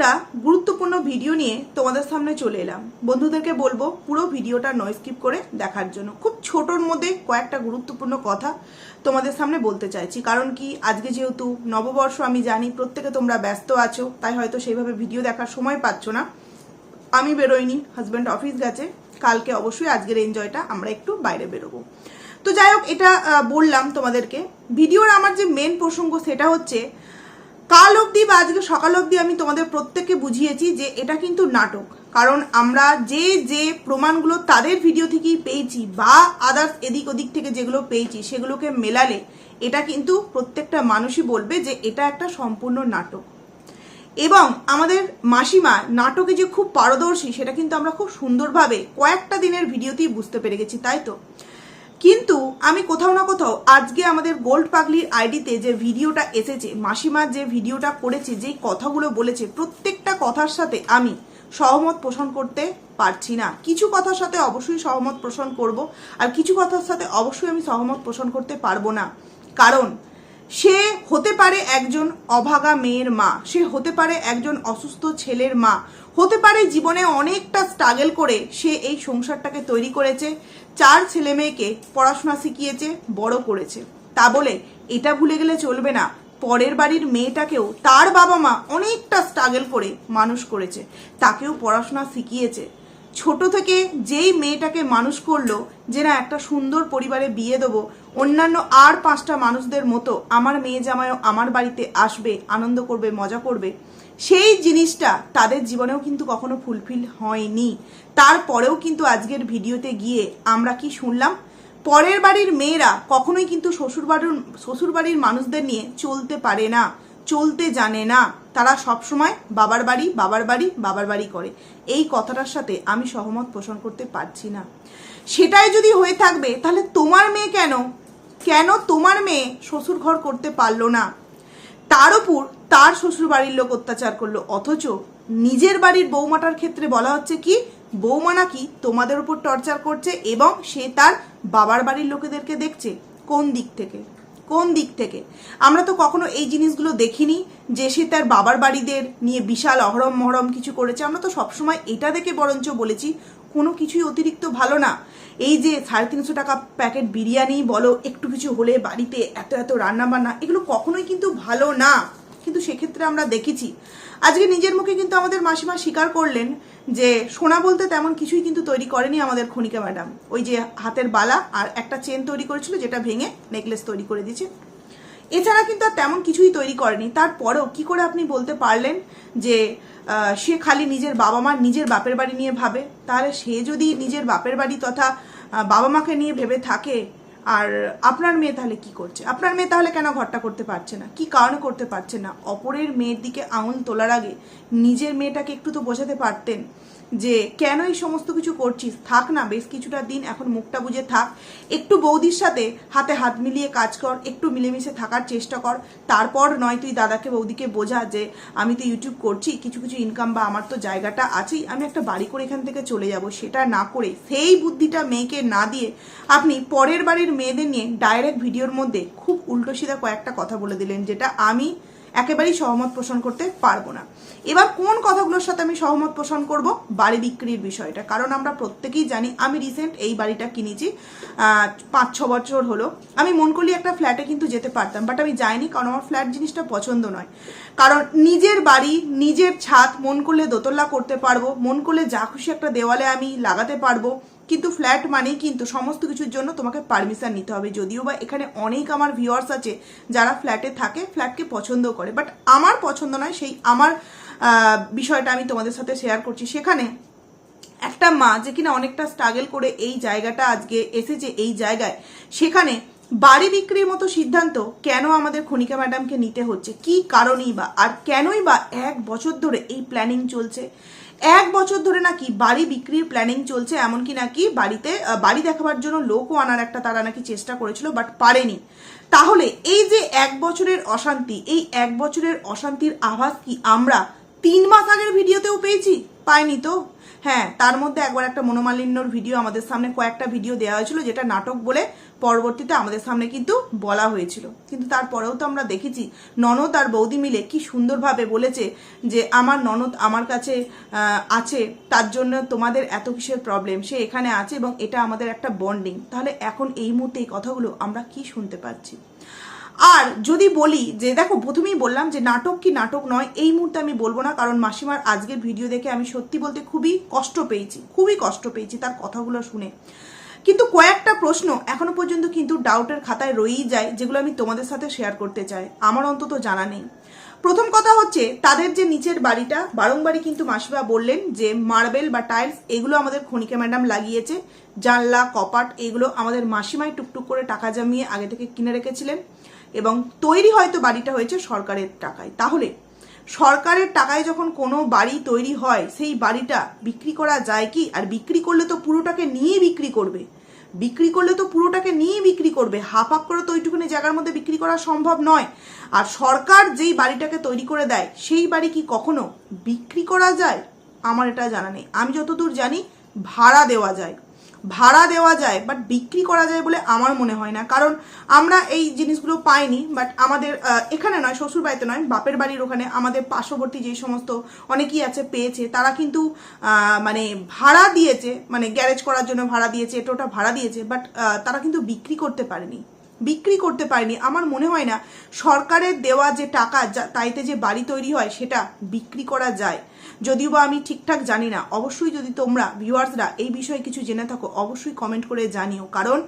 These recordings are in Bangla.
একটা গুরুত্বপূর্ণ ভিডিও নিয়ে তোমাদের সামনে চলে এলাম। বন্ধুদেরকে বলব, পুরো ভিডিওটা নয় স্কিপ করে দেখার জন্য। খুব ছোটোর মধ্যে কয়েকটা গুরুত্বপূর্ণ কথা তোমাদের সামনে বলতে চাইছি। কারণ কি, আজকে যেহেতু নববর্ষ, আমি জানি প্রত্যেকে তোমরা ব্যস্ত আছো, তাই হয়তো সেইভাবে ভিডিও দেখার সময় পাচ্ছ না। আমি বেরোইনি হাজব্যান্ড অফিস গেছে। কালকে অবশ্যই আজকের এনজয়টা আমরা একটু বাইরে বেরোবো। তো যাই হোক, এটা বললাম তোমাদেরকে। ভিডিওর আমার যে মেন প্রসঙ্গ, সেটা হচ্ছে কাল অবধি বা আজকে সকাল অবধি আমি তোমাদের প্রত্যেককে বুঝিয়েছি যে এটা কিন্তু নাটক। কারণ আমরা যে যে প্রমাণগুলো তাদের ভিডিও থেকেই পেয়েছি বা আদার্স এদিক ওদিক থেকে যেগুলো পেয়েছি সেগুলোকে মেলালে এটা কিন্তু প্রত্যেকটা মানুষই বলবে যে এটা একটা সম্পূর্ণ নাটক। এবং আমাদের মাসিমা নাটকে যে খুব পারদর্শী সেটা কিন্তু আমরা খুব সুন্দরভাবে কয়েকটা দিনের ভিডিওতেই বুঝতে পেরে গেছি, তাই তো? কিন্তু আমি কোথাও না কোথাও আজকে আমাদের গোল্ড পাগলির আইডিতে যে ভিডিওটা এসেছে, মাসিমা যে ভিডিওটা করেছে, যেই কথাগুলো বলেছে, প্রত্যেকটা কথার সাথে আমি সহমত পোষণ করতে পারছি না। কিছু কথার সাথে অবশ্যই সহমত পোষণ করব আর কিছু কথার সাথে অবশ্যই আমি সহমত পোষণ করতে পারব না। কারণ সে হতে পারে একজন অভাগা মেয়ের মা, সে হতে পারে একজন অসুস্থ ছেলের মা, হতে পারে জীবনে অনেকটা স্ট্রাগল করে সে এই সংসারটাকে তৈরি করেছে চার ছেলে মেয়েকে পড়াশোনা শিখিয়েছে, বড় করেছে। তা বলে, এটা ভুলে গেলে চলবে না। পরের বাড়ির মেয়েটাকেও তার বাবা মা অনেকটা স্ট্রাগল করে মানুষ করেছে। তাকেও পড়াশোনা শিখিয়েছে। ছোট থেকে যেই মেয়েটাকে মানুষ করল, যে না একটা সুন্দর পরিবারে বিয়ে দেবো, অন্যান্য আর পাঁচটা মানুষদের মতো আমার মেয়ে জামাইও আমার বাড়িতে আসবে, আনন্দ করবে, মজা করবে সেই জিনিসটা তাদের জীবনেও কিন্তু কখনো ফুলফিল হয়নি। তারপরেও কিন্তু আজকের ভিডিওতে গিয়ে আমরা কি শুনলাম? পরের বাড়ির মেয়েরা কখনোই কিন্তু শ্বশুর বাড়ির শ্বশুর বাড়ির মানুষদের নিয়ে চলতে পারে না, চলতে জানে না। তারা সবসময় বাবার বাড়ি বাবার বাড়ি বাবার বাড়ি করে। এই কথাটার সাথে আমি সহমত পোষণ করতে পারছি না। সেটাই যদি হয়ে থাকবে, তাহলে তোমার মেয়ে কেন? কেন তোমার মেয়ে শ্বশুর ঘর করতে পারল না? তার উপর তার শ্বশুর বাড়ির লোক অত্যাচার করল। অথচ নিজের বাড়ির বৌমাটার ক্ষেত্রে বলা হচ্ছে কি, বৌমা নাকি তোমাদের উপর টর্চার করছে এবং সে তার বাবার বাড়ির লোকেদেরকে দেখছে। কোন দিক থেকে? কোন দিক থেকে? আমরা তো কখনো এই জিনিসগুলো দেখিনি যে সে তার বাবার বাড়িদের নিয়ে বিশাল অহরম মহরম কিছু করেছে। আমরা তো সবসময় এটা দেখে বরঞ্চ বলেছি, কোনো কিছুই অতিরিক্ত ভালো না। এই যে সাড়ে তিনশো টাকা প্যাকেট বিরিয়ানি বলো, একটু কিছু হলে বাড়িতে এত এত রান্না বান্না এগুলো কখনোই কিন্তু ভালো না। কিন্তু সেক্ষেত্রে আমরা দেখেছি। আজকে নিজের মুখে কিন্তু আমাদের মাসিমা স্বীকার করলেন যে, সোনা বলতে তেমন কিছুই কিন্তু তৈরি করেনি আমাদের খনিকা ম্যাডাম। ওই যে হাতের বালা আর একটা চেন তৈরি করেছিল যেটা ভেঙে নেকলেস তৈরি করে দিয়েছে। এছাড়া কিন্তু আর তেমন কিছুই তৈরি করেনি। তারপরেও কি করে আপনি বলতে পারলেন যে সে খালি নিজের বাবা মা নিজের বাপের বাড়ি নিয়ে ভাবে? তাহলে সে যদি নিজের বাপের বাড়ি তথা বাবা মাকে নিয়ে ভেবে থাকে আর আপনার মেয়ে তাহলে কি করছে? আপনার মেয়ে তাহলে কেন ঘরটা করতে পারছে না? কি কারণে করতে পারছে না? অপরের মেয়ের দিকে আঙুল তোলার আগে নিজের মেয়েটাকে একটু তো বোঝাতে পারতেন। যে কেন এই সমস্ত কিছু করছিস? থাক না, বেশ কিছুটা দিন এখন মুখটা বুঝে থাক। একটু বৌদির সাথে হাতে হাত মিলিয়ে কাজ কর, একটু মিলেমিশে থাকার চেষ্টা কর। তারপর নয় তুই দাদাকে, বৌদিকে বোঝা যে আমি তো ইউটিউব করছি, কিছু কিছু ইনকাম বা আমার তো জায়গাটা আছেই, আমি একটা বাড়ি করে এখান থেকে চলে যাব, সেটা না করে সেই বুদ্ধিটা মেয়েকে না দিয়ে আপনি পরের বাড়ির মেয়েদের নিয়ে ডাইরেক্ট ভিডিওর মধ্যে খুব উল্টো সিধা কয়েকটা কথা বলে দিলেন, যেটা আমি একেবারেই সহমত পোষণ করতে পারব না। এবার কোন কথাগুলোর সাথে আমি সহমত পোষণ করব? বাড়ি বিক্রির বিষয়টা। কারণ আমরা প্রত্যেকেই জানি, আমি রিসেন্ট এই বাড়িটা কিনেছি পাঁচ ছ বছর হলো। আমি মন করলে একটা ফ্ল্যাটে কিন্তু যেতে পারতাম বাট আমি যাইনি কারণ আমার ফ্ল্যাট জিনিসটা পছন্দ নয়। কারণ নিজের বাড়ি, নিজের ছাদ মন করলে দোতলা করতে পারব মন করলে যা খুশি একটা দেওয়ালে আমি লাগাতে পারব কিন্তু ফ্ল্যাট মানেই কিন্তু সমস্ত কিছুর জন্য তোমাকে পারমিশন নিতে হবে। যদিও বা এখানে অনেক আমার ভিউয়ার্স আছে যারা ফ্ল্যাটে থাকে ফ্ল্যাটকে পছন্দ করে। বাট আমার পছন্দ নয়, সেই আমার বিষয়টা আমি তোমাদের সাথে শেয়ার করছি। সেখানে একটা মা যে কিনা অনেকটা স্ট্রাগল করে এই জায়গাটা আজকে এসেছে, এই জায়গায়, সেখানে বাড়ি বিক্রির মতো সিদ্ধান্ত কেন আমাদের খনিকা ম্যাডামকে নিতে হচ্ছে? কি কারণেই বা, আর কেনই বা এক বছর ধরে এই প্ল্যানিং চলছে? এক বছর ধরে নাকি বাড়ি বিক্রির প্ল্যানিং চলছে, এমনকি নাকি বাড়িতে বাড়ি দেখাবার জন্য লোকও আনার একটা তারা নাকি চেষ্টা করেছিল বাট পারেনি। তাহলে এই যে এক বছরের অশান্তি, এই এক বছরের অশান্তির আভাস কি আমরা তিন মাস আগের ভিডিওতেও পেয়েছি? পাইনি তো? হ্যাঁ তার মধ্যে একবার একটা মনোমালিন্যর ভিডিও আমাদের সামনে কয়েকটা ভিডিও দেওয়া হয়েছিল যেটা নাটক বলে পরবর্তীতে আমাদের সামনে কিন্তু বলা হয়েছিল। কিন্তু তারপরেও তো আমরা দেখেছি, ননদ আর বৌদি মিলে কি সুন্দরভাবে বলেছে যে আমার ননদ আমার কাছে আছে, তার জন্য তোমাদের এত কিসের প্রবলেম সে এখানে আছে এবং এটা আমাদের একটা বন্ডিং তাহলে এখন এই মুহূর্তে এই কথাগুলো আমরা কি শুনতে পাচ্ছি? আর যদি বলি যে, দেখো, প্রথমেই বললাম যে, নাটক কি নাটক নয়, এই মুহূর্তে আমি বলব না, কারণ মাসিমার আজকের ভিডিও দেখে আমি সত্যি বলতে খুবই কষ্ট পেয়েছি, খুবই কষ্ট পেয়েছি তার কথাগুলো শুনে। কিন্তু কয়েকটা প্রশ্ন এখনও পর্যন্ত কিন্তু ডাউটের খাতায় রয়েই যায়, যেগুলো আমি তোমাদের সাথে শেয়ার করতে চাই। আমার অন্তত জানা নেই। প্রথম কথা হচ্ছে, তাদের যে নিচের বাড়িটা, বারংবারই কিন্তু মাসিবা বললেন যে, মার্বেল বা টাইলস, এগুলো আমাদের খনিকা ম্যাডাম লাগিয়েছে। জানলা, কপাট, এগুলো আমাদের মাসিমাই টুকটুক করে টাকা জমিয়ে আগে থেকে কিনে রেখেছিলেন। এবং তৈরি হয়তো বাড়িটা হয়েছে সরকারের টাকায়। তাহলে সরকারের টাকায় যখন কোনো বাড়ি তৈরি হয়, সেই বাড়িটা বিক্রি করা যায় কি? আর বিক্রি করলে তো পুরোটাকে নিয়ে বিক্রি করবে। বিক্রি করলে তো পুরোটাকে নিয়ে বিক্রি করবে। হাফ হাফ করে তো ওইটুকুনি জায়গার মধ্যে বিক্রি করা সম্ভব নয়। আর সরকার যেই বাড়িটাকে তৈরি করে দেয়, সেই বাড়ি কি কখনো বিক্রি করা যায়? আমার এটা জানা নেই। আমি যতদূর জানি, ভাড়া দেওয়া যায়। ভাড়া দেওয়া যায় বাট বিক্রি করা যায় বলে আমার মনে হয় না। কারণ আমরা এই জিনিসগুলো পাইনি বাট আমাদের এখানে নয় শ্বশুর বাড়িতে নয়, বাপের বাড়ির ওখানে আমাদের পার্শ্ববর্তী যে সমস্ত অনেকেই আছে, পেয়েছে, তারা কিন্তু মানে ভাড়া দিয়েছে মানে গ্যারেজ করার জন্য ভাড়া দিয়েছে এটা ওটা ভাড়া দিয়েছে বাট তারা কিন্তু বিক্রি করতে পারেনি। বিক্রি করতে পারেনি। আমার মনে হয় না, সরকারের দেওয়া যে টাকা তাইতে যে বাড়ি তৈরি হয়, সেটা বিক্রি করা যায়। যদিও বা আমি ঠিকঠাক জানি না, অবশ্যই যদি তোমরা ভিউয়ার্সরা এই বিষয়ে কিছু জেনে থাকো, অবশ্যই কমেন্ট করে জানিও। কারণ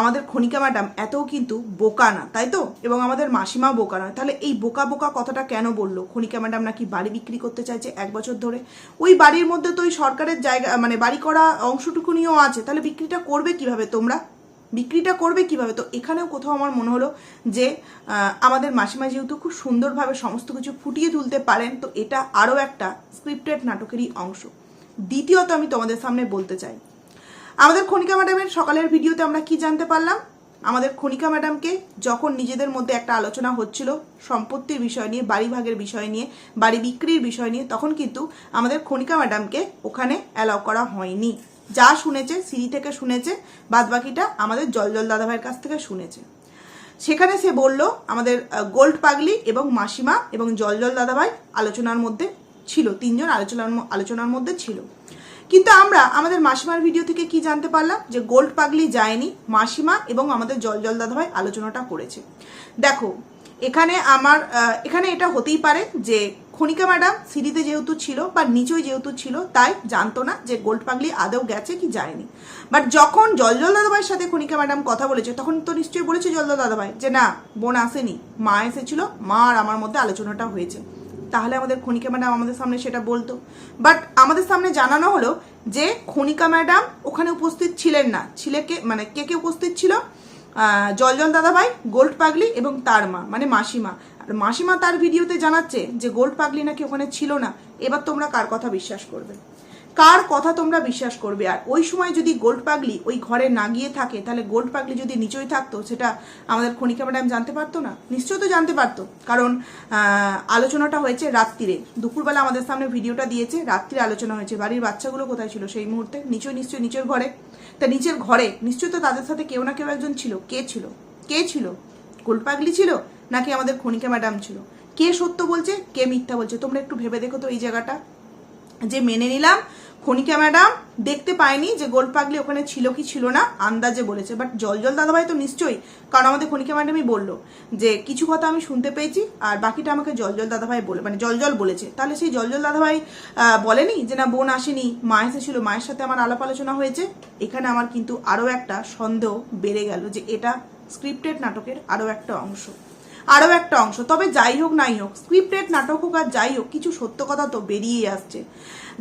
আমাদের খনিকা ম্যাডাম এতও কিন্তু বোকা না, তাই তো? এবং আমাদের মাসিমাও বোকা নয়। তাহলে এই বোকা বোকা কথাটা কেন বলল? খনিকা ম্যাডাম নাকি বাড়ি বিক্রি করতে চাইছে এক বছর ধরে? ওই বাড়ির মধ্যে তো ওই সরকারের জায়গা মানে বাড়ি করা অংশটুকুনিও আছে। তাহলে বিক্রিটা করবে কীভাবে তোমরা? বিক্রিটা করবে কীভাবে? তো এখানেও কোথাও আমার মনে হলো যে আমাদের মাসিমা যেহেতু খুব সুন্দরভাবে সমস্ত কিছু ফুটিয়ে তুলতে পারেন, তো এটা আরও একটা স্ক্রিপ্টেড নাটকেরই অংশ। দ্বিতীয়ত আমি তোমাদের সামনে বলতে চাই। আমাদের খনিকা ম্যাডামের সকালের ভিডিওতে আমরা কি জানতে পারলাম? আমাদের খনিকা ম্যাডামকে যখন নিজেদের মধ্যে একটা আলোচনা হচ্ছিল সম্পত্তির বিষয় নিয়ে, বাড়ি ভাগের বিষয় নিয়ে, বাড়ি বিক্রির বিষয় নিয়ে, তখন কিন্তু আমাদের খনিকা ম্যাডামকে ওখানে অ্যালাউ করা হয়নি। যা শুনেছে, সিঁড়ি থেকে শুনেছে বাদ বাকিটা আমাদের জল জল দাদাভাইয়ের কাছ থেকে শুনেছে। সেখানে সে বলল, আমাদের গোল্ড পাগলি এবং মাসিমা এবং জল জল দাদাভাই আলোচনার মধ্যে ছিল, তিনজন আলোচনার আলোচনার মধ্যে ছিল। কিন্তু আমরা আমাদের মাসিমার ভিডিও থেকে কি জানতে পারলাম? যে গোল্ড পাগলি যায়নি, মাসিমা এবং আমাদের জল জল দাদাভাই আলোচনাটা করেছে। দেখো এখানে আমার এখানে এটা হতেই পারে যে খনিকা ম্যাডাম সিঁড়িতে যেহেতু ছিল বা নিচই যেহেতু ছিল, তাই জানতো না যে গোল্ড পাগলি আদৌ গেছে কি যায়নি। বাট যখন জল জল দাদাভাইয়ের সাথে খনিকা ম্যাডাম কথা বলেছে, তখন তো নিশ্চয়ই বলেছে জল জল দাদাভাই যে না, বোন আসেনি, মা এসেছিল, মা আর আমার মধ্যে আলোচনাটা হয়েছে। তাহলে আমাদের খনিকা ম্যাডাম আমাদের সামনে সেটা বলতো। বাট আমাদের সামনে জানানো হলো যে খনিকা ম্যাডাম ওখানে উপস্থিত ছিলেন না। ছিলে কে মানে কে কে উপস্থিত ছিল? আহ, জল জল দাদাভাই গোল্ড পাগলি এবং তার মা মানে মাসিমা। আর মাসিমা তার ভিডিওতে জানাচ্ছে যে গোল্ড পাগলি নাকি ওখানে ছিল না। এবার তোমরা কার কথা বিশ্বাস করবে? কার কথা তোমরা বিশ্বাস করবে? আর ওই সময় যদি গোল্ড পাগলি ওই ঘরে না গিয়ে থাকে, তাহলে গোল্ড পাগলি যদি নিচই থাকতো, সেটা আমাদের খনিকা ম্যাডাম জানতে পারতো না? নিশ্চয় তো জানতে পারতো। কারণ আলোচনাটা হয়েছে রাত্রিরে। দুপুরবেলা আমাদের সামনে ভিডিওটা দিয়েছে, রাত্রিরে আলোচনা হয়েছে। বাড়ির বাচ্চাগুলো কোথায় ছিল সেই মুহূর্তে? নিচয় নিশ্চয়ই নিচের ঘরে। তা নিচের ঘরে, নিশ্চয়ই তো তাদের সাথে কেউ না কেউ একজন ছিল। কে ছিল? কে ছিল? গোল্ড পাগলি ছিল? নাকি আমাদের খনিকা ম্যাডাম ছিল? কে সত্য বলছে? কে মিথ্যা বলছে? তোমরা একটু ভেবে দেখো তো এই জায়গাটা। যে মেনে নিলাম খনিকা ম্যাডাম, দেখতে পায়নি যে গোল্ড পাগলি ওখানে ছিল কি ছিল না, আন্দাজে বলেছে। বাট জল জল দাদাভাই তো নিশ্চয়ই, কারণ আমাদের খনিকা ম্যাডামই বলল যে কিছু কথা আমি শুনতে পেয়েছি আর বাকিটা আমাকে জল জল দাদাভাই বলে মানে জল জল বলেছে। তাহলে সেই জল জল দাদাভাই বলেনি যে না, বোন আসেনি, মা এসেছিল, মায়ের সাথে আমার আলাপ আলোচনা হয়েছে। এখানে আমার কিন্তু আরও একটা সন্দেহ বেড়ে গেল যে এটা স্ক্রিপ্টেড নাটকের আরও একটা অংশ। আরও একটা অংশ, তবে যাই হোক নাই হোক স্ক্রিপ্টেড নাটক হোক আর যাই হোক, কিছু সত্য কথা তো বেরিয়েই আসছে।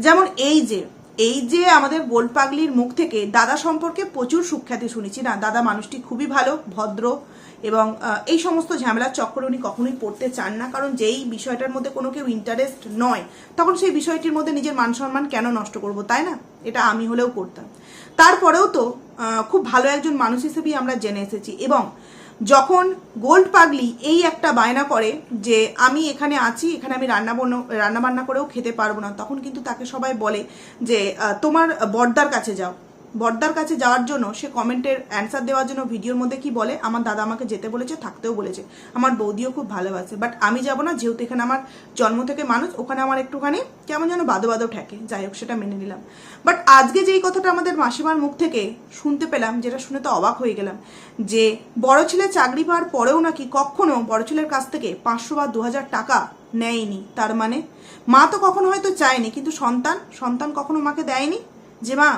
যেমন এই যে এই যে আমাদের গোল্ড পাগলির মুখ থেকে দাদা সম্পর্কে প্রচুর সুখ্যাতি শুনেছি, না? দাদা মানুষটি খুবই ভালো, ভদ্র এবং এই সমস্ত ঝামেলার চক্করে উনি কখনোই পড়তে চান না, কারণ যেই বিষয়টার মধ্যে কোনো কেউ ইন্টারেস্ট নয়, তখন সেই বিষয়টির মধ্যে নিজের মান সম্মান কেন নষ্ট করব, তাই না? এটা আমি হলেও করতাম। তারপরেও তো খুব ভালো একজন মানুষ হিসেবেই আমরা জেনে এসেছি এবং যখন গোল্ড পাগলি এই একটা বায়না করে যে আমি এখানে আছি, এখানে আমি রান্না বন্য রান্নাবান্না করেও খেতে পারব না, তখন কিন্তু তাকে সবাই বলে যে তোমার বর্দার কাছে যাও। বর্দার কাছে যাওয়ার জন্য সে কমেন্টের অ্যান্সার দেওয়ার জন্য ভিডিওর মধ্যে কি বলে? আমার দাদা আমাকে যেতে বলেছে, থাকতেও বলেছে। আমার বৌদিও খুব ভালোবাসে। বাট আমি যাব না, যেহেতু এখানে আমার জন্ম থেকে মানুষ, ওখানে আমার একটুখানি কেমন যেন বাদো বাদো ঠেকে। যাই হোক, সেটা মেনে নিলাম। বাট আজকে যেই কথাটা আমাদের মাসিমার মুখ থেকে শুনতে পেলাম, যেটা শুনে তো অবাক হয়ে গেলাম, যে বড় ছেলে চাকরি পাওয়ার পরেও নাকি কখনো বড় ছেলের কাছ থেকে পাঁচশো বা দু হাজার টাকা নেয়নি। তার মানে মা তো কখনো হয়তো চায়নি, কিন্তু সন্তান সন্তান কখনো মাকে দেয়নি? যে মা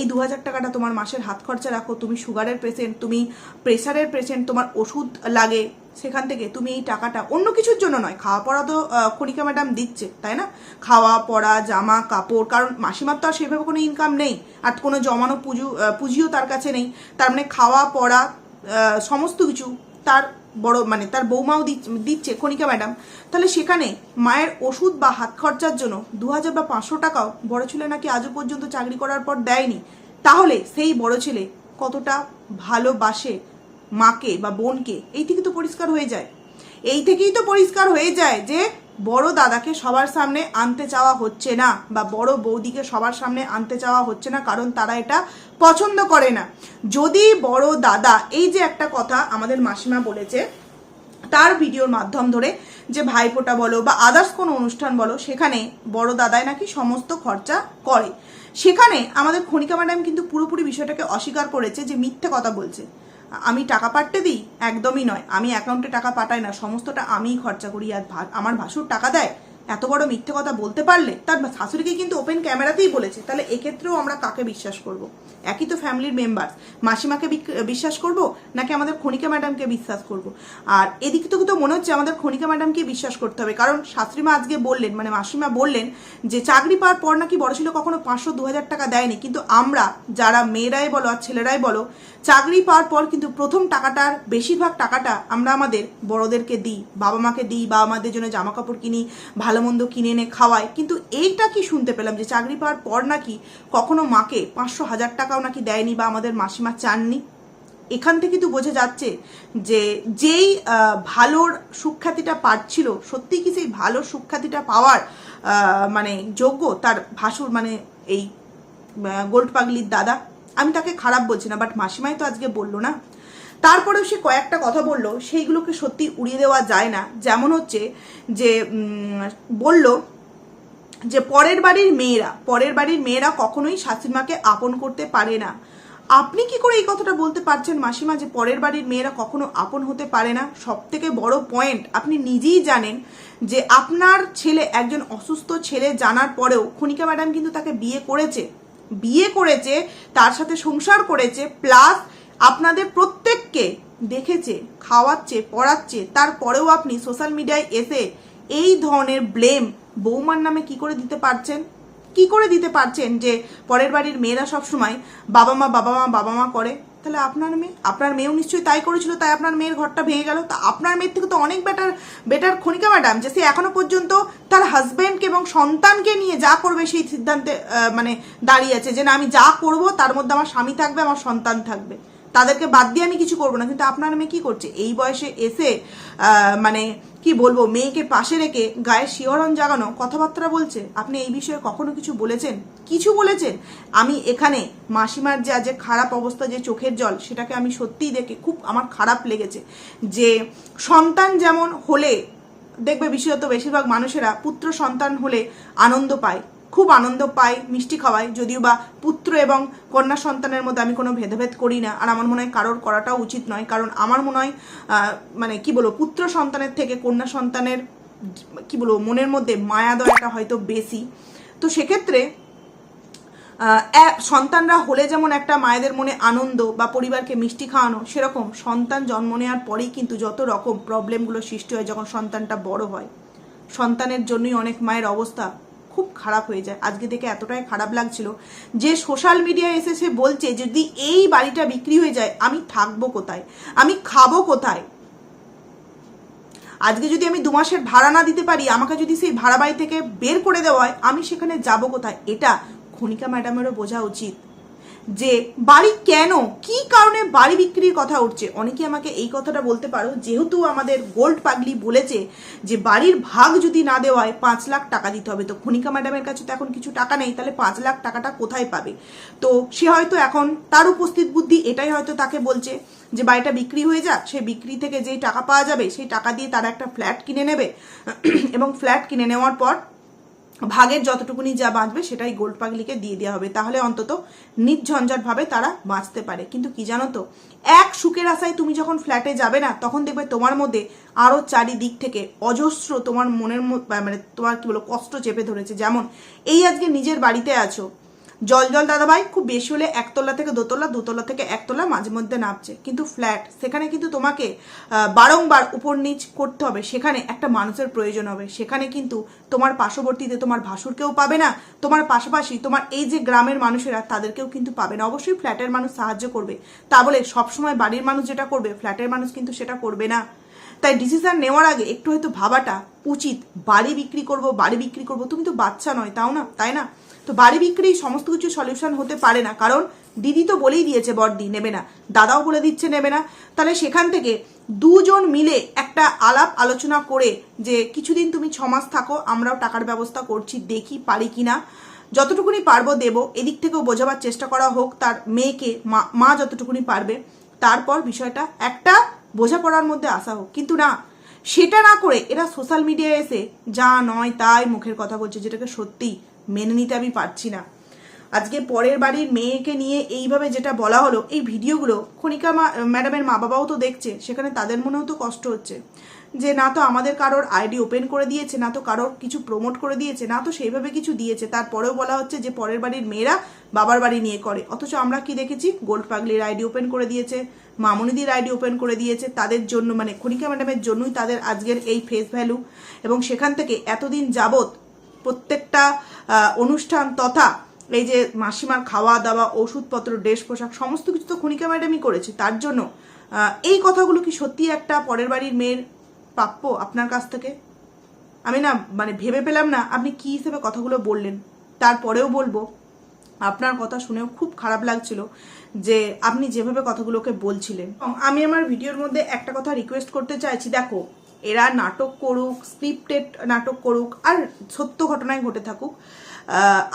এই দু হাজার টাকাটা তোমার মাসের হাত খরচা রাখো, তুমি সুগারের পেশেন্ট তুমি প্রেশারের পেশেন্ট তোমার ওষুধ লাগে সেখান থেকে, তুমি এই টাকাটা অন্য কিছুর জন্য নয়, খাওয়া পড়া তো খনিকা ম্যাডাম দিচ্ছে, তাই না? খাওয়া পড়া, জামা, কাপড়, কারণ মাসিমার তো আর সেভাবে কোনো ইনকাম নেই, আর কোনো জমানো পুজো পুঁজিও তার কাছে নেই, তার মানে খাওয়া, পড়া সমস্ত কিছু তার বড় মানে তার বৌমাও দিচ- দিচ্ছে খনিকা ম্যাডাম, তাহলে সেখানে মায়ের ওষুধ বা হাত খরচার জন্য দু হাজার বা পাঁচশো টাকাও বড় ছেলে নাকি আজও পর্যন্ত চাকরি করার পর দেয়নি? তাহলে সেই বড় ছেলে কতটা ভালোবাসে মাকে বা বোনকে? এই থেকে তো পরিষ্কার হয়ে যায়। এই থেকেই তো পরিষ্কার হয়ে যায় যে বড় দাদাকে সবার সামনে আনতে চাওয়া হচ্ছে না বা বড় বৌদিকে সবার সামনে আনতে চাওয়া হচ্ছে না, কারণ তারা এটা পছন্দ করে না। যদি বড় দাদা, এই যে একটা কথা আমাদের মাসিমা বলেছে, তার ভিডিওর মাধ্যম ধরে যে ভাইফোঁটা বলো বা আদার্স কোনো অনুষ্ঠান বলো, সেখানে বড় দাদাই নাকি সমস্ত খরচা করে। সেখানে আমাদের খনিকা ম্যাডাম কিন্তু পুরোপুরি বিষয়টাকে অস্বীকার করেছে যে মিথ্যে কথা বলছে। আমি টাকা পাঠতে দিই? একদমই নয়। আমি অ্যাকাউন্টে টাকা পাঠাই না। সমস্তটা আমিই খরচা করি আর আমার ভাসুর টাকা দেয়। এত বড় মিথ্যে কথা বলতে পারলে তার শাশুড়িকে কিন্তু ওপেন ক্যামেরাতেই বলেছে। তাহলে এক্ষেত্রেও আমরা কাকে বিশ্বাস করব? একই তো ফ্যামিলির মেম্বার মাসিমাকে বিশ্বাস করব নাকি আমাদের খনিকা ম্যাডামকে বিশ্বাস করব? আর এদিক থেকে তো মনে হচ্ছে আমাদের খনিকা ম্যাডামকে বিশ্বাস করতে হবে। কারণ শাশুড়িমা আজকে বললেন মানে মাসিমা বললেন যে চাকরি পাওয়ার পর নাকি বড় ছিল কখনো পাঁচশো দু টাকা দেয়নি। কিন্তু আমরা যারা মেয়েরাই বলো আর ছেলেরাই বলো চাকরি পাওয়ার পর কিন্তু প্রথম টাকাটার বেশিরভাগ টাকাটা আমরা আমাদের বড়দেরকে দিই বাবা মাকে দিই বাবা মাদের জন্য জামা কাপড় কিনি ভালো মন্দ কিনে এনে খাওয়াই। কিন্তু এইটা কি শুনতে পেলাম যে চাকরি পাওয়ার পর নাকি কখনো মাকে পাঁচশো হাজার টাকাও নাকি দেয়নি বা আমাদের মাসিমা চাননি? এখান থেকে তো বোঝা যাচ্ছে যে যেই ভালোর সুখ্যাতিটা পাচ্ছিল, সত্যি কি সেই ভালো সুখ্যাতিটা পাওয়ার মানে যোগ্য তার ভাসুর মানে এই গোল্ড পাগলির দাদা? আমি তাকে খারাপ বলছি না বাট মাসিমাই তো আজকে বলল না। তারপরেও সে কয়েকটা কথা বলল, সেইগুলোকে সত্যি উড়িয়ে দেওয়া যায় না। যেমন হচ্ছে যে বলল যে, পরের বাড়ির মেয়েরা, পরের বাড়ির মেয়েরা কখনোই শাশুড়িমাকে আপন করতে পারে না। আপনি কি করে এই কথাটা বলতে পারছেন মাসিমা, যে পরের বাড়ির মেয়েরা কখনো আপন হতে পারে না? সব থেকে বড় পয়েন্ট আপনি নিজেই জানেন যে, আপনার ছেলে একজন অসুস্থ ছেলে জানার পরেও, খনিকা ম্যাডাম কিন্তু তাকে বিয়ে করেছে। বিয়ে করেছে, তার সাথে সংসার করেছে প্লাস আপনাদের প্রত্যেককে দেখেছে, খাওয়াচ্ছে, পড়াচ্ছে, তারপরেও আপনি সোশ্যাল মিডিয়ায় এসে এই ধরনের ব্লেম বৌমার নামে কি করে দিতে পারছেন? কি করে দিতে পারছেন যে পরের বাড়ির মেয়েরা সবসময় বাবা মা বাবা মা বাবা মা করে? তাহলে আপনার মেয়ে, আপনার মেয়েও নিশ্চয়ই তাই করেছিল, তাই আপনার মেয়ের ঘরটা ভেঙে গেল। তা আপনার মেয়ের থেকে তো অনেক বেটার বেটার খনিকা ম্যাডাম যে সে এখনও পর্যন্ত তার হাজব্যান্ডকে এবং সন্তানকে নিয়ে যা করবে সেই সিদ্ধান্তে মানে দাঁড়িয়ে আছে যে না, আমি যা করব তার মধ্যে আমার স্বামী থাকবে, আমার সন্তান থাকবে। তাদেরকে বাদ দিয়ে আমি কিছু করব না। কিন্তু আপনার মেয়ে কি করছে? এই বয়সে এসে মানে কি বলব, মেয়েকে পাশে রেখে গায়ে শিহরণ জাগানো কথাবার্তা বলছে। আপনি এই বিষয়ে কখনো কিছু বলেছেন? কিছু বলেছেন? আমি এখানে মাসিমার যে যে খারাপ অবস্থা, যে চোখের জল, সেটাকে আমি সত্যিই দেখে খুব আমার খারাপ লেগেছে। যে সন্তান যেমন হলে, দেখবে বিশেষত বেশিরভাগ মানুষেরা পুত্র সন্তান হলে আনন্দ পায়। খুব আনন্দ পাই, মিষ্টি খাওয়ায় যদিও বা পুত্র এবং কন্যা সন্তানের মধ্যে আমি কোনো ভেদাভেদ করি না। আর আমার মনে হয় কারোর করাটাও উচিত নয়। কারণ আমার মনে হয় মানে কি বলব, পুত্র সন্তানের থেকে কন্যা সন্তানের, কি বলব, মনের মধ্যে মায়া দয়াটা হয়তো বেশি। তো সেক্ষেত্রে সন্তানরা হলে যেমন একটা মায়েদের মনে আনন্দ বা পরিবারকে মিষ্টি খাওয়ানো, সেরকম সন্তান জন্ম নেওয়ার পরেই কিন্তু যত রকম প্রবলেমগুলো সৃষ্টি হয়, যখন সন্তানটা বড় হয়, সন্তানের জন্যই অনেক মায়ের অবস্থা খুব খারাপ হয়ে যায়। আজকে দেখে এতটাই খারাপ লাগছিল যে সোশ্যাল মিডিয়ায় এসেছে বলছে, যদি এই বাড়িটা বিক্রি হয়ে যায়, আমি থাকব কোথায়? আমি খাব কোথায়? আজকে যদি আমি দু মাসের ভাড়া না দিতে পারি, আমাকে যদি সেই ভাড়া বাড়ি থেকে বের করে দেওয়া হয়, আমি সেখানে যাব কোথায়? এটা খনিকা ম্যাডামেরও বোঝা উচিত। যে বাড়ি কেন? কি কারণে বাড়ি বিক্রির কথা উঠছে? অনেকে আমাকে এই কথাটা বলতে পারো, যেহেতু আমাদের গোল্ড পাগলি বলেছে যে বাড়ির ভাগ যদি না দেওয়া হয় পাঁচ লাখ টাকা দিতে হবে। তো খনিকা ম্যাডামের কাছে তো এখন কিছু টাকা নেই, তাহলে পাঁচ লাখ টাকাটা কোথায় পাবে? তো সে হয়তো এখন তার উপস্থিত বুদ্ধি এটাই হয়তো তাকে বলছে যে বাড়িটা বিক্রি হয়ে যাক সেই বিক্রি থেকে যেই টাকা পাওয়া যাবে, সেই টাকা দিয়ে তারা একটা ফ্ল্যাট কিনে নেবে। এবং ফ্ল্যাট কিনে নেওয়ার পর ভাগের যতটুকুনি যা বাঁচবে সেটাই গোল্ড পাগলিকে দিয়ে দেওয়া হবে। তাহলে অন্তত নির্ঝঞ্ঝাটভাবে তারা বাঁচতে পারে। কিন্তু কি জানো তো? এক সুখের আশায় তুমি যখন ফ্ল্যাটে যাবে না, তখন দেখবে তোমার মধ্যে আরও চারিদিক থেকে অজস্র তোমার মনের মানে তোমার কি বলো কষ্ট চেপে ধরেছে। যেমন, এই আজকে নিজের বাড়িতে আছো। জল জল দাদাভাই, খুব বেশি হলে একতলা থেকে দোতলা দোতলা থেকে একতলা মাঝে মধ্যে নামছে। কিন্তু ফ্ল্যাট, সেখানে কিন্তু তোমাকে বারংবার উপর নিচ করতে হবে। সেখানে একটা মানুষের প্রয়োজন হবে। সেখানে কিন্তু তোমার পার্শ্ববর্তীতে তোমার ভাসুরকেও পাবে না। তোমার পাশাপাশি তোমার এই যে গ্রামের মানুষেরা, তাদেরকেও কিন্তু পাবে না। অবশ্যই ফ্ল্যাটের মানুষ সাহায্য করবে। তা বলে সবসময় বাড়ির মানুষ যেটা করবে, ফ্ল্যাটের মানুষ কিন্তু সেটা করবে না। তাই ডিসিশন নেওয়ার আগে একটু হয়তো ভাবাটা উচিত। বাড়ি বিক্রি করব, বাড়ি বিক্রি করব, তুমি তো বাচ্চা নয়, তাও না, তাই না? তো বাড়ি বিক্রি সমস্ত কিছু সলিউশন হতে পারে না, কারণ দিদি তো বলেই দিয়েছে, বড়দি নেবে না, দাদাও বলে দিচ্ছে নেবে না। তাহলে সেখান থেকে দুজন মিলে একটা আলাপ আলোচনা করে যে কিছুদিন তুমি ছমাস থাকো, আমরাও টাকার ব্যবস্থা করছি, দেখি পারি কি না যতটুকুনি পারব দেব, এদিক থেকেও বোঝাবার চেষ্টা করা হোক তার মেয়েকে, মা মা যতটুকুনি পারবে। তারপর বিষয়টা একটা বোঝাপড়ার মধ্যে আসা হোক। কিন্তু না, সেটা না করে এরা সোশ্যাল মিডিয়ায় এসে যা নয় তাই মুখের কথা বলছে, যেটাকে সত্যি মেনে নিতে আমি পারছি না। আজকে পরের বাড়ির মেয়েকে নিয়ে এইভাবে যেটা বলা হলো, এই ভিডিওগুলো খনিকা মা ম্যাডামের মা বাবাও তো দেখছে, সেখানে তাদের মনেও তো কষ্ট হচ্ছে। যে না তো আমাদের কারোর আইডি ওপেন করে দিয়েছে, না তো কারোর কিছু প্রমোট করে দিয়েছে, না তো সেইভাবে কিছু দিয়েছে। তারপরেও বলা হচ্ছে যে পরের বাড়ির মেয়েরা বাবার বাড়ি নিয়ে করে। অথচ আমরা কি দেখেছি? গোল্ড পাগলির আইডি ওপেন করে দিয়েছে। মামনিদির আইডি ওপেন করে দিয়েছে তাদের জন্য মানে খনিকা ম্যাডামের জন্যই তাদের আজকের এই ফেস ভ্যালু এবং সেখান থেকে এতদিন যাবত প্রত্যেকটা অনুষ্ঠান তথা এই যে মাসিমার খাওয়া দাওয়া, ওষুধপত্র, ড্রেস পোশাক, সমস্ত কিছু তো খনিকা ম্যাডামই করেছে। তার জন্য এই কথাগুলো কি সত্যি একটা পরের বাড়ির মেয়ের প্রাপ্য আপনার কাছ থেকে? আমি না মানে ভেবে পেলাম না আপনি কি হিসেবে কথাগুলো বললেন। তারপরেও বলব, আপনার কথা শুনেও খুব খারাপ লাগছিল। যে আপনি যেভাবে কথাগুলোকে বলছিলেন। আমি আমার ভিডিওর মধ্যে একটা কথা রিকোয়েস্ট করতে চাইছি, দেখো, এরা নাটক করুক স্ক্রিপ্টেড নাটক করুক, আর সত্য ঘটনায় ঘটে থাকুক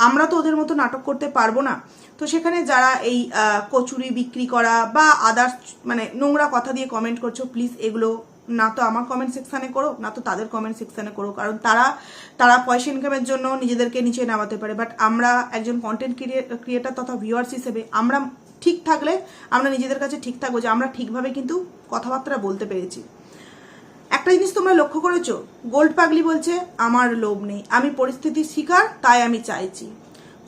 আমরা তো ওদের মতো নাটক করতে পারব না। তো সেখানে যারা এই কচুরি বিক্রি করা বা আদার্স মানে নোংরা কথা দিয়ে কমেন্ট করছ প্লিজ এগুলো না তো আমার কমেন্ট সেকশানে করো, না তো তাদের কমেন্ট সেকশানে করো, কারণ তারা তারা পয়সা ইনকামের জন্য নিজেদেরকে নিচে নামাতে পারে। বাট আমরা একজন কন্টেন্ট ক্রিয়েটার তথা ভিউয়ার্স হিসেবে আমরা ঠিক থাকলে আমরা নিজেদের কাছে ঠিক থাকব যে আমরা ঠিকভাবে কিন্তু কথাবার্তা বলতে পেরেছি। একটা জিনিস তোমরা লক্ষ্য করেছ? গোল্ড পাগলি বলছে, আমার লোভ নেই। আমি পরিস্থিতির শিকার, তাই আমি চাইছি।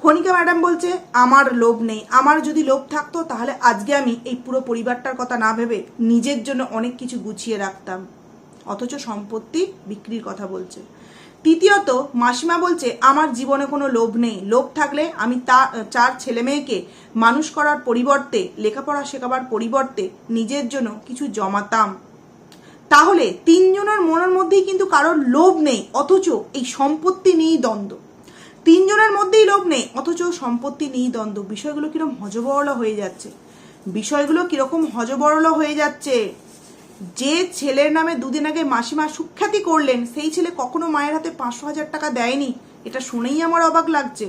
খনিকা ম্যাডাম বলছে, আমার লোভ নেই। আমার যদি লোভ থাকতো, তাহলে আজকে আমি এই পুরো পরিবারটার কথা না ভেবে নিজের জন্য অনেক কিছু গুছিয়ে রাখতাম। অথচ সম্পত্তি বিক্রির কথা বলছে। তৃতীয়ত, মাসিমা বলছে, আমার জীবনে কোনো লোভ নেই। লোভ থাকলে আমি তা, চার ছেলে মেয়েকে মানুষ করার পরিবর্তে, লেখাপড়া শেখাবার পরিবর্তে নিজের জন্য কিছু জমাতাম। তাহলে তিনজনের মনের মধ্যেই কিন্তু কারোর লোভ নেই, অথচ এই সম্পত্তি নিয়েই দ্বন্দ্ব। তিনজনের মধ্যেই লোভ নেই, অথচ সম্পত্তি নিয়েই দ্বন্দ্ব। বিষয়গুলো কীরকম হজবরলা হয়ে যাচ্ছে? বিষয়গুলো কীরকম হজবরলা হয়ে যাচ্ছে? যে ছেলের নামে দুদিন আগে মাসিমা সুখ্যাতি করলেন, সেই ছেলে কখনো মায়ের হাতে পাঁচশো হাজার টাকা দেয়নি। এটা শুনেই আমার অবাক লাগছে।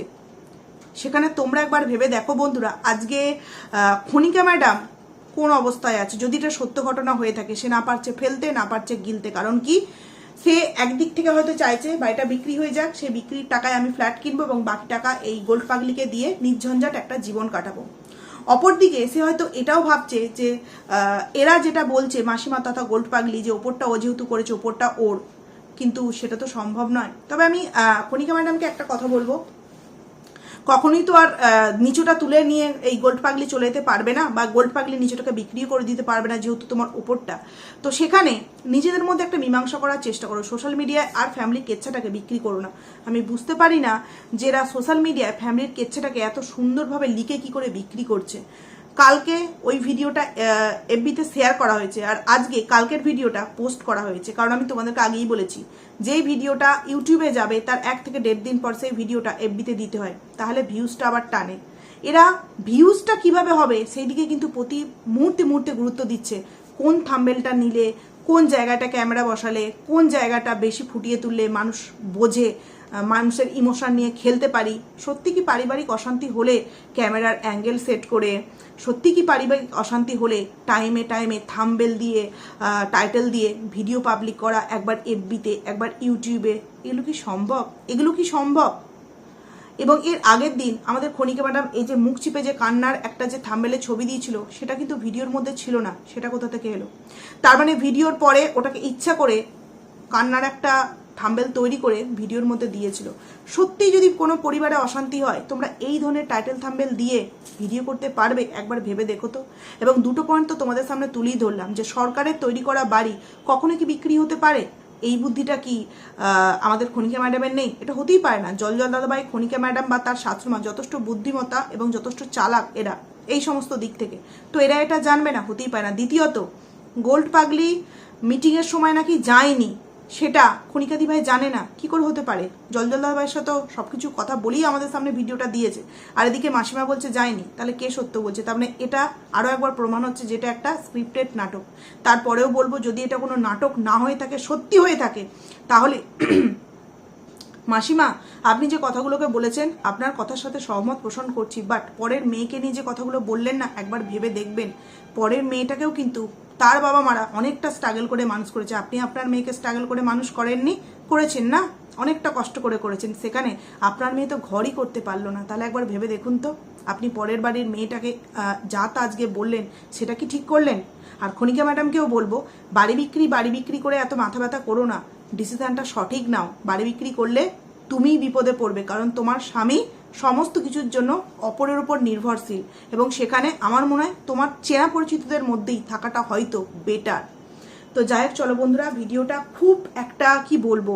সেখানে তোমরা একবার ভেবে দেখো বন্ধুরা, আজকে খনিকা ম্যাডাম কোন অবস্থায় আছে? যদি এটা সত্য ঘটনা হয়ে থাকে, সে না পারছে ফেলতে, না পারছে গিলতে। কারণ কি? সে একদিক থেকে হয়তো চাইছে, বাড়িটা বিক্রি হয়ে যাক, সে বিক্রির টাকায় আমি ফ্ল্যাট কিনবো এবং বাকি টাকা এই গোল্ড পাগলিকে দিয়ে নির্ঝঞ্ঝাট একটা জীবন কাটাবো। অপরদিকে সে হয়তো এটাও ভাবছে যে এরা যেটা বলছে, মাসিমা তথা গোল্ড পাগলি, যে ওপরটা ও যেহেতু করেছে, ওপরটা ওর। কিন্তু সেটা তো সম্ভব নয়। তবে আমি কণিকা ম্যাডামকে একটা কথা বলব। কখনোই তো আর নিচুটা তুলে নিয়ে এই গোল্ড পাগলি চলে যেতে পারবে না, বা গোল্ড পাগলি নিচুটাকে বিক্রি করে দিতে পারবে না যেহেতু তোমার ওপরটা। তো সেখানে নিজেদের মধ্যে একটা মীমাংসা করার চেষ্টা করো। সোশ্যাল মিডিয়ায় আর ফ্যামিলির কেচ্ছাটাকে বিক্রি করো না। আমি বুঝতে পারি না যে এরা সোশ্যাল মিডিয়ায় ফ্যামিলির কেচ্ছাটাকে এত সুন্দরভাবে লিখে কি করে বিক্রি করছে। কালকে ওই ভিডিওটা এফবিতে শেয়ার করা হয়েছে। আর আজকে কালকের ভিডিওটা পোস্ট করা হয়েছে। কারণ আমি তোমাদেরকে আগেই বলেছি, যেই ভিডিওটা ইউটিউবে যাবে, তার এক থেকে দেড় দিন পর সেই ভিডিওটা এফবিতে দিতে হয়। তাহলে ভিউজটা আবার টানে। এরা ভিউজটা কীভাবে হবে সেই দিকে কিন্তু প্রতি মুহূর্তে মুহূর্তে গুরুত্ব দিচ্ছে। কোন থাম্বেলটা নিলে, কোন জায়গাটা ক্যামেরা বসালে, কোন জায়গাটা বেশি ফুটিয়ে তুললে মানুষ বোঝে মানুষের ইমোশন নিয়ে খেলতে পারি। সত্যি কি পারিবারিক অশান্তি হলে ক্যামেরার অ্যাঙ্গেল সেট করে? সত্যি কি পারিবারিক অশান্তি হলে টাইমে টাইমে থাম্বেল দিয়ে টাইটেল দিয়ে ভিডিও পাবলিক করা, একবার এফবিতে, একবার ইউটিউবে? এগুলো কি সম্ভব? এগুলো কি সম্ভব? এবং এর আগের দিন আমাদের খনিকা ম্যাডাম এই যে মুখ চিপে যে কান্নার একটা যে থাম্বেলে ছবি দিয়েছিল, সেটা কিন্তু ভিডিওর মধ্যে ছিল না। সেটা কোথা থেকে এলো? তার মানে ভিডিওর পরে ওটাকে ইচ্ছা করে কান্নার একটা থাম্বেল তৈরি করে ভিডিওর মধ্যে দিয়েছিল। সত্যিই যদি কোনো পরিবারে অশান্তি হয়, তোমরা এই ধরনের টাইটেল থাম্বেল দিয়ে ভিডিও করতে পারবে, একবার ভেবে দেখো তো। এবং দুটো পয়েন্ট তো তোমাদের সামনে তুলেই ধরলাম, যে সরকারের তৈরি করা বাড়ি কখনো কি বিক্রি হতে পারে? এই বুদ্ধিটা কি আমাদের খনিকা ম্যাডামের নেই? এটা হতেই পারে না। জল জল দাদাভাই, খনিকা ম্যাডাম বা তার শাশুড়িমা যথেষ্ট বুদ্ধিমত্তা এবং যথেষ্ট চালাক এরা, এই সমস্ত দিক থেকে। তো এরা এটা জানবে না, হতেই পারে না। দ্বিতীয়ত, গোল্ড পাগলি মিটিংয়ের সময় নাকি যায়নি। সেটা খনিকাদি ভাই জানে না, কি করে হতে পারে? জলজল ভাইয়ের সাথে সব কিছু কথা বলেই আমাদের সামনে ভিডিওটা দিয়েছে। আর এদিকে মাসিমা বলছে যায়নি, তাহলে কে সত্য বলছে? তার মানে এটা আরও একবার প্রমাণ হচ্ছে যেটা একটা স্ক্রিপ্টেড নাটক। তারপরেও বলব, যদি এটা কোনো নাটক না হয়ে থাকে, সত্যি হয়ে থাকে, তাহলে মাসিমা, আপনি যে কথাগুলোকে বলেছেন, আপনার কথার সাথে সহমত পোষণ করছি বাট পরের মেয়েকে নিয়ে যে কথাগুলো বললেন না, একবার ভেবে দেখবেন। পরের মেয়েটাকেও কিন্তু তার বাবা মারা অনেকটা স্ট্রাগল করে মানুষ করেছে। আপনি আপনার মেয়েকে স্ট্রাগল করে মানুষ করেননি, করেছেন না? অনেকটা কষ্ট করে করেছেন। সেখানে আপনার মেয়ে তো ঘরই করতে পারল না। তাহলে একবার ভেবে দেখুন তো, আপনি পরের বাড়ির মেয়েটাকে যা তা আজকে বললেন, সেটা কি ঠিক করলেন? আর খনিকা ম্যাডামকেও বলব, বাড়ি বিক্রি বাড়ি বিক্রি করে এত মাথা ব্যথা করো না। ডিসিশনটা সঠিক নাও। বাড়ি বিক্রি করলে তুমিই বিপদে পড়বে। কারণ তোমার স্বামী সমস্ত কিছুর জন্য অপরের উপর নির্ভরশীল। এবং সেখানে আমার মনে হয় তোমার চেনা পরিচিতদের মধ্যেই থাকাটা হয়তো বেটার তো যাই হোক, চলো বন্ধুরা, ভিডিওটা খুব একটা কি বলব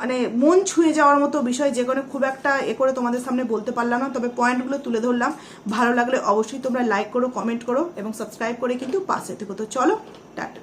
মানে মন ছুঁয়ে যাওয়ার মতো বিষয় যে কোনো খুব একটা এ করে তোমাদের সামনে বলতে পারলাম না। তবে পয়েন্টগুলো তুলে ধরলাম। ভালো লাগলে অবশ্যই তোমরা লাইক করো কমেন্ট করো এবং সাবস্ক্রাইব করে কিন্তু পাশে থেকো। তো চলো, টাটা।